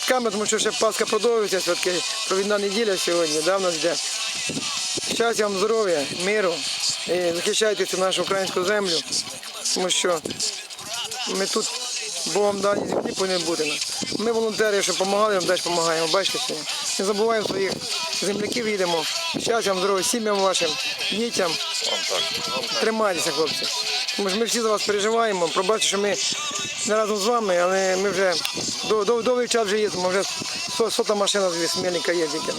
Святками, тому що ще Пасха продовжується, святки, провідна неділя сьогодні, да, в нас йде. Щастя вам здоров'я, миру і захищайте цю нашу українську землю, тому що ми тут Богом дані землі повинні бути. Ми волонтери, що допомагали, вам теж допомагаємо. Бачите. Не забуваємо своїх земляків, їдемо. Щастя вам здоров'я, сім'ям вашим, дітям. Тримайтеся, хлопці. Тому що ми всі за вас переживаємо. Пробачте, що ми не разом з вами, але ми вже до- до- довгий час вже їздимо. Вже сота машина з Смельника є тільки.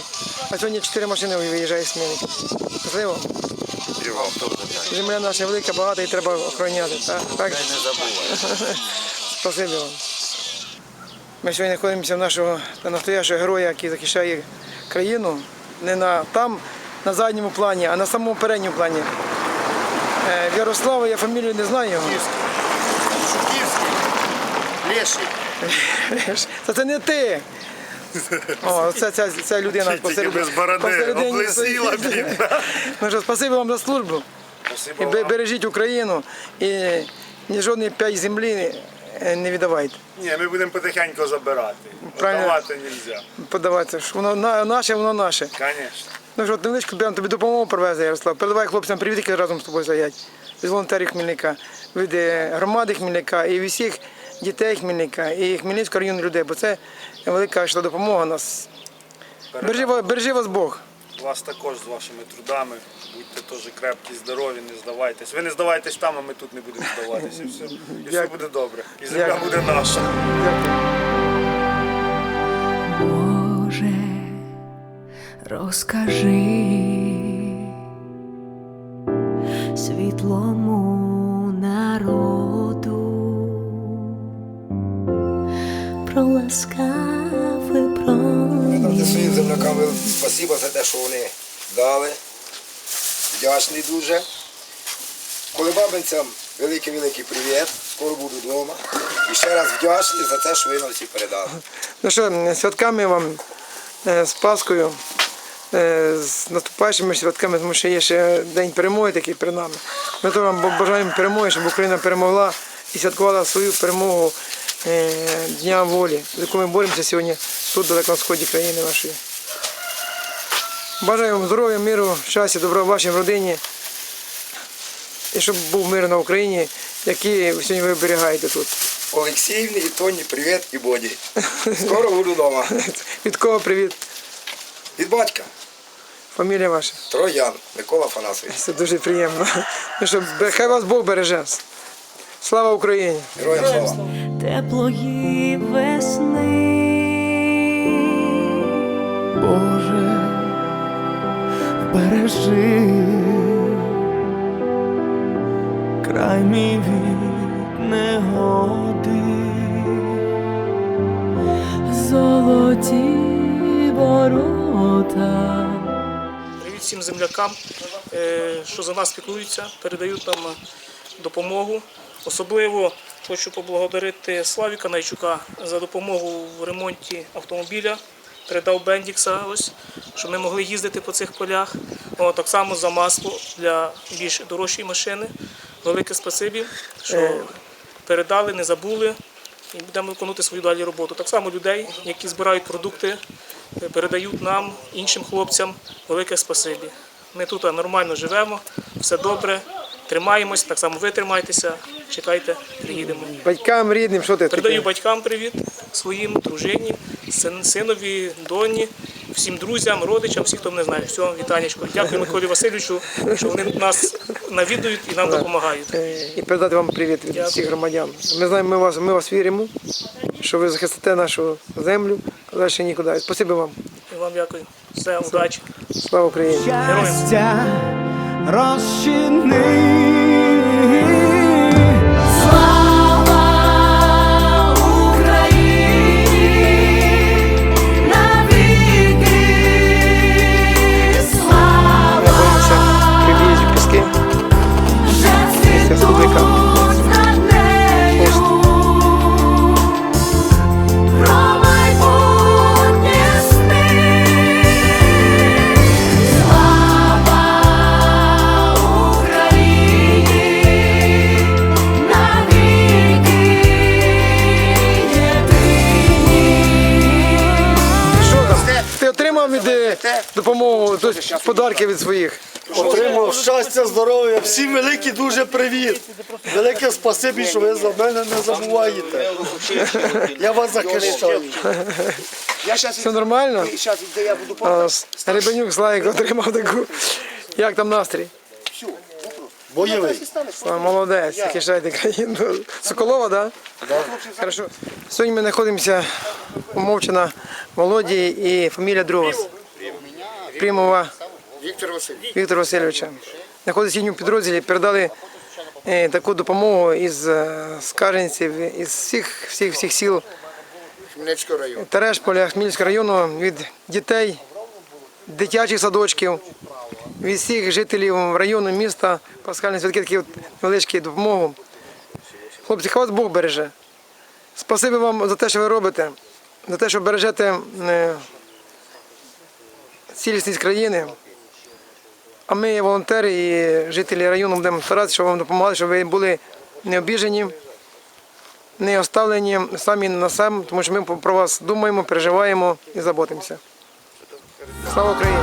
А сьогодні чотири машини виїжджає з Смельника. Щасливо. Земля наша велика, багата і треба охороняти. Так? так? Не. Спасибі вам. Ми сьогодні знаходимося в нашого настоящого героя, який захищає країну. Не на, там, на задньому плані, а на самому передньому плані. Е, Ярослава, я фамілію не знаю його. Шуківський. Леший. Це, це не ти. О, це, це, це людина Тільки посеред- без бороди, посередині облизіла, стоїть. бідна. Ну що, спасибі вам за службу. І бе- бережіть Україну і ні жодної п'ять землі е, не віддавайте. Ні, ми будемо потихеньку забирати. Правильно. Давати не можна. Подавайте, що воно на- наше, воно наше. Звісно. Ну що, невеличку прям тобі допомогу привезе, Ярослав. Передавай хлопцям привіт, які разом з тобою стоять. Від волонтерів Хмельника, від е, громади Хмельника і від всіх дітей Хмельника і Хмельницького району людей, бо це велика йшла допомога нас. Бережи, бережи вас Бог. Вас також з вашими трудами. Будьте теж крепкі, здорові, не здавайтесь. Ви не здавайтесь там, а ми тут не будемо здаватися. І все, і все буде добре. І земля буде наша. Дякую. Розкажи світлому народу про ласкавий Нам промінь. своїм землякам спасибо за те, що вони дали. Вдячний дуже. Колебабинцям великий-великий привіт. Скоро буду вдома. І ще раз вдячний за те, що ви нам всі передали. Ну що, святками вам е, з Паскою, з наступаючими святками, тому що є ще день перемоги такий перед нами. Ми то вам бажаємо перемоги, щоб Україна перемогла і святкувала свою перемогу е, Дня волі, за яку ми боремося сьогодні тут, далеко на сході країни нашої. Бажаю вам здоров'я, миру, щастя, добра вашій родині. І щоб був мир на Україні, який сьогодні ви оберігаєте тут. Олексіївні і Тоні, привіт і Боді. Скоро буду вдома. Від кого привіт? Від батька. Фамілія ваша. Троян, Микола Фанасович. Це дуже приємно. Ну, що, бе- хай вас Бог береже. Слава Україні! Героям слава. теплої весни. Боже, бережи край мій від негоди. Золоті ворота. Всім землякам, е, що за нас піклуються, передають нам допомогу. Особливо хочу поблагодарити Славіка Найчука за допомогу в ремонті автомобіля. Передав Бендікса, ось, щоб ми могли їздити по цих полях. О, так само за масло для більш дорожчої машини. Велике спасибі, що передали, не забули і будемо виконувати свою далі роботу. Так само людей, які збирають продукти, е, передають нам, іншим хлопцям. Велике спасибі. Ми тут нормально живемо, все добре, тримаємось, так само ви тримайтеся, чекайте, приїдемо. Батькам рідним, що ти Передаю таке? батькам привіт, своїм дружині, син- синові, доні, всім друзям, родичам, всіх, хто мене знає. Всього вітанечко. Дякую Миколі Васильовичу, що вони нас навідують і нам допомагають. Е, І передати вам привіт від Дякую. всіх громадян. Ми знаємо, ми вас, ми вас віримо, що ви захистите нашу землю, а далі нікуди. Спасибо вам. І вам дякую. Все, удачі. Слава Україні! щастя розчини. Подарки від своїх? Отримав щастя, здоров'я. Всім великий дуже привіт. Велике спасибі, що ви за мене не забуваєте. Я вас захищаю. Все нормально? А, Рибенюк Славік отримав таку. Як там настрій? Бойовий. А, Молодець, захищайте країну. Соколова, так? Да? Хорошо. Сьогодні ми знаходимося у Мовчина Володі і фамілія Другос. Примова Віктор Васильович. Віктора Васильовича. Знаходиться в їхньому підрозділі, передали е, таку допомогу із е, Скарженців, із всіх, всіх, всіх сіл Хмельницького району. Терешполя, Хмельницького району від дітей, дитячих садочків, від всіх жителів району, міста, пасхальні святки такі от невеличкі допомогу. Хлопці, хай вас Бог береже. Спасибі вам за те, що ви робите, за те, що бережете е, цілісність країни. А ми, волонтери і жителі району, будемо старатися, щоб вам допомагали, щоб ви були не обіжені не оставлені самі на сам, тому що ми про вас думаємо, переживаємо і заботимося. Слава Україні!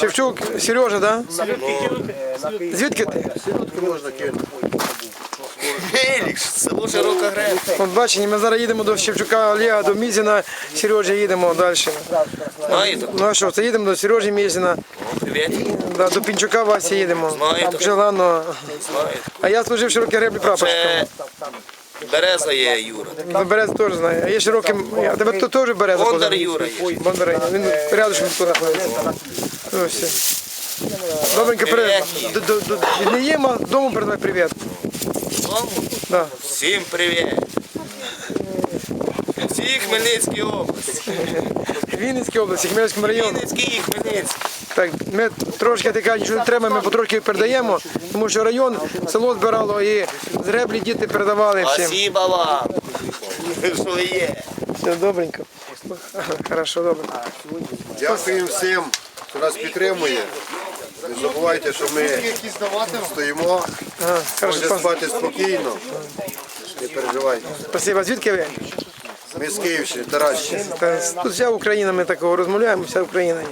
Шевчук Сережа, да? Звідки ти? Гелікс, село Широка. От бачите, ми зараз їдемо до Шевчука Олега, до Мізіна, Сережі їдемо далі. Знаєте, Ну а що, це їдемо до Сережі Мізіна, привіт, да, до Пінчука Васі їдемо. Знаєте. Знаєте. А я служив в широкій греблі прапорщиком. Це береза є Юра. Ну, Берез теж знаю. А є широким. А тебе тут теж береза Бондар? Юра є. Бондар, він рядом тут знаходиться. Все. Добренько. До- до- до- Не їм, а дому передай привіт. Да. всім привіт. Всій Хмельницькій області. Вінницькій області, Хмельницькому району. Вінницький і Хмельницький. Так, ми трошки така нічого не треба, ми потрошки передаємо, тому що район, село збирало і з греблі діти передавали всім. Спасибо вам. Що є. Все добренько. Хорошо, добре. Дякую всім, хто нас підтримує. Не забувайте, що ми стоїмо, можете спати спокійно. Не переживайте. спасибо. Звідки ви? Ми з Київщини, Таращини. Тут вся Україна, ми такого розмовляємо, вся Україна є.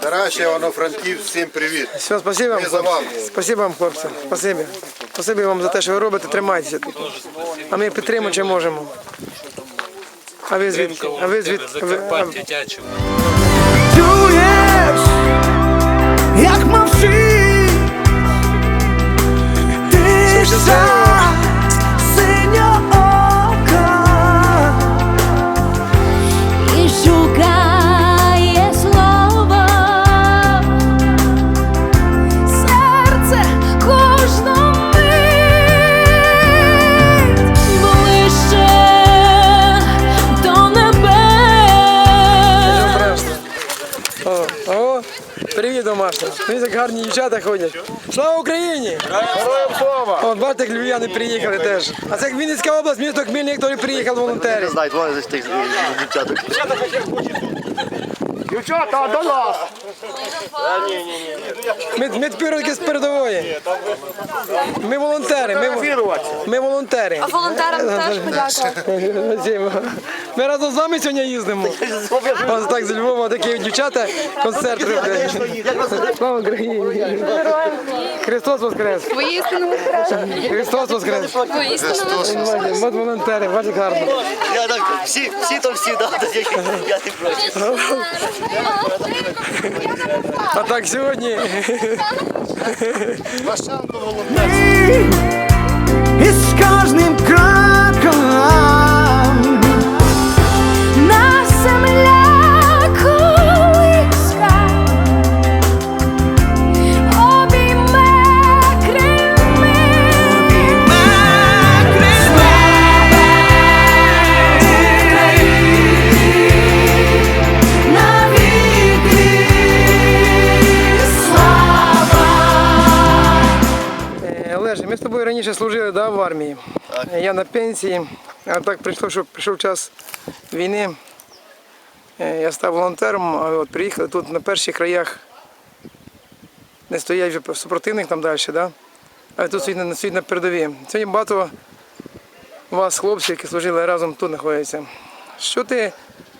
Тараща, воно Франків, всім привіт. Все, спасибо вам, за хлопці. Спасибо вам, хлопці. Спасибо. Спасибо вам за те, що ви робите, тримайтеся тут. А ми підтримуємо, чи можемо. А ви звідки? А ви звідки? А ви- just гарні дівчата ходять. Слава Україні! Героям слава! От бачите, як львів'яни приїхали теж. А це як Вінницька область, місто Хмельник, хто приїхав волонтери. Знають, вони з тих дівчаток. Дівчата, до нас! Ми, ми тепер з передової. Ми волонтери. Ми, ми волонтери. А волонтерам теж подякувати. Ми разом з вами сьогодні їздимо. Ось так з Львова такі дівчата концерт роблять. Слава Україні! Христос Воскрес! Воістину воскресне. Христос Воскрес! Воістину воскресне. От волонтери, бачите гарно. Я так, всі, всі там всі, да, я не проти. А так сьогодні. І з кожним кроком ще служили да, в армії. Я на пенсії, а так прийшло, що прийшов час війни. Е, Я став волонтером, а от приїхали тут на перших краях. Не стоять вже супротивник там далі, да? а тут на, стоїть на передовій. Сьогодні багато вас, хлопців, які служили разом тут знаходяться. Що ти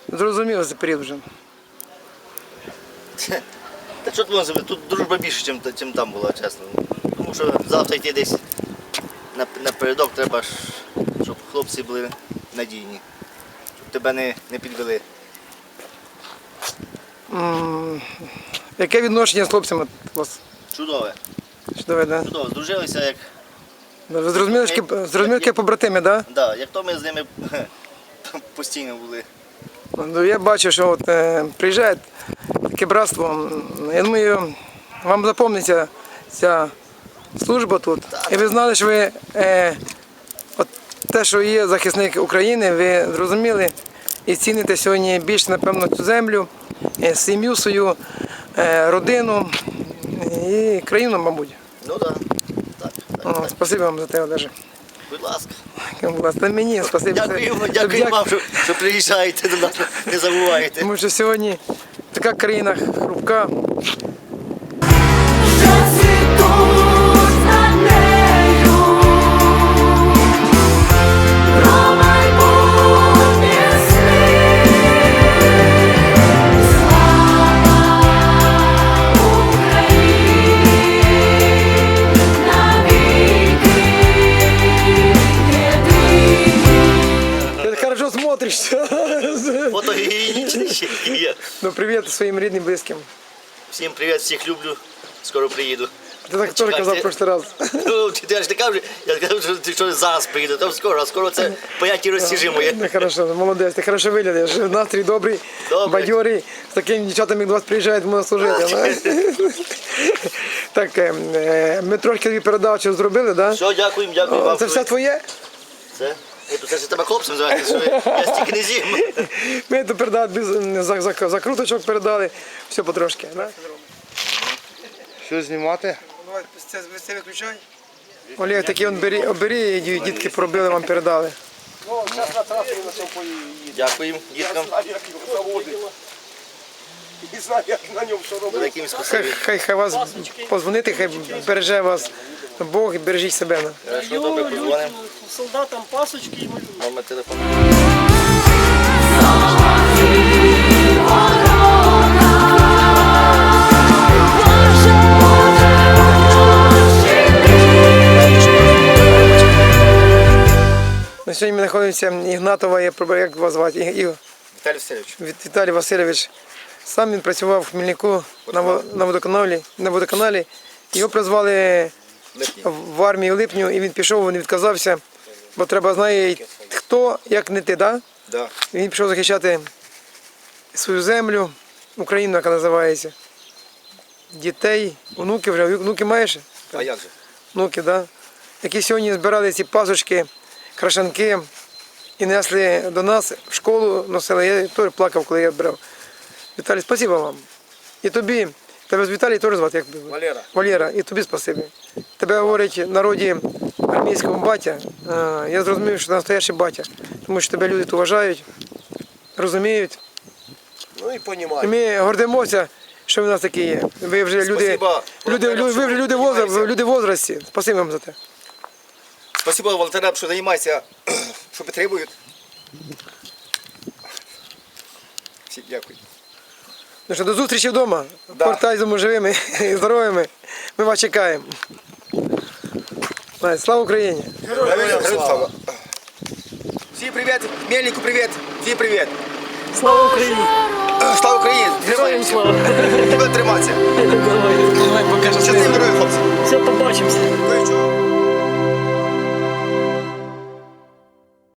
зрозумів за період вже? Та що тут можна, тут дружба більше, ніж, там була, чесно. Тому що завтра йти десь напередок треба, щоб хлопці були надійні, щоб тебе не, не підвели. М, Яке відношення з хлопцями у вас? Чудове, Чудове, да? чудове. Здружилися, як, Ви Зрозуміли, що ки- зрозуміли, які побратими, так? Да? да, як то ми з ними постійно були. Ну, Я бачу, що от, е, приїжджає таке братство. М, Я думаю, вам запомниться ця служба тут. І ви знали, що ви е, от те, що є захисник України, ви зрозуміли і ціните сьогодні більше, напевно, цю землю, е, сім'ю свою, е, родину і країну, мабуть. Ну так, да. так, так, О, так. Спасибо вам за те, Олеже. Будь ласка. Будь ласка, мені спасибо. Дякуємо, дякуємо вам, що, що приїжджаєте до нас, не забувайте. Тому що сьогодні така країна хрупка, цвітуть привіт своїм рідним, близьким. Всім привіт, всіх люблю. Скоро приїду. Ти так теж казав в прошлий раз. Ну, ти- я ж не кажу, я кажу, що ти що зараз приїду, там скоро, а скоро це поняття розтяжимо є. Ну, хорошо, молодець, ти хорошо виглядаєш. Настрій добрий, Добрий. бадьорий. З такими дівчатами, як до вас приїжджають, можна служити. Так, е, е, ми трошки передачу зробили, так? Все, дякуємо, дякую вам. Це все твоє? Це? То Це ж тебе хлопцем звати, що я- стільки не з'їм. Ми тут передали, без за- за- закруточок передали, все потрошки. Да? Що знімати? Давай, це виключай. Олег, такі он бері, обері, дітки пробили, вам передали. Дякуємо діткам. Великим Хай, спасибі. хай, хай вас позвонити, хай береже вас Бог і бережіть себе. ну. Хорошо, добре, позвонимо. Солдатам пасочки і малюють. Номер телефону. Сьогодні ми знаходимося Ігнатова, як вас звати? Ігор. Віталій Васильович. Віталій Васильович. Сам він працював в Хмельнику на, на, водоканалі, на водоканалі. Його призвали в армію в липню, і він пішов, він відказався, бо треба знає, хто, як не ти, да? Да. Він пішов захищати свою землю, Україну, яка називається. Дітей, онуків вже. Внуки маєш? А як же? внуки, да? які сьогодні збирали ці пасочки, крашанки і несли до нас в школу, носили. Я теж плакав, коли я брав. Віталій, спасибо вам. І тобі, тебе з Віталій теж звати, як би? Валера. Валера, і тобі спасибі. Тебе говорять в народі армійського батя. А, Я зрозумів, що ти настоящий батя, тому що тебе люди тут вважають, розуміють. Ну і І ми гордимося, що в нас такі є. Ви вже люди, Спасибо. люди, люди, ви вже люди, возра- люди в возрасті. Спасибо вам за те. Спасибо волонтерам, що займаються, що підтримують. Всім дякую. Ну що, До зустрічі вдома. Да. Повертаймо живими і здоровими. Ми вас чекаємо. Слава Україні! Слава! Всім привіт! Мельнику привіт! Всім привіт! Слава Україні! Е, слава Україні! Героям! Тебе триматися! Щасливі герої, хлопці! Все, побачимося! Ну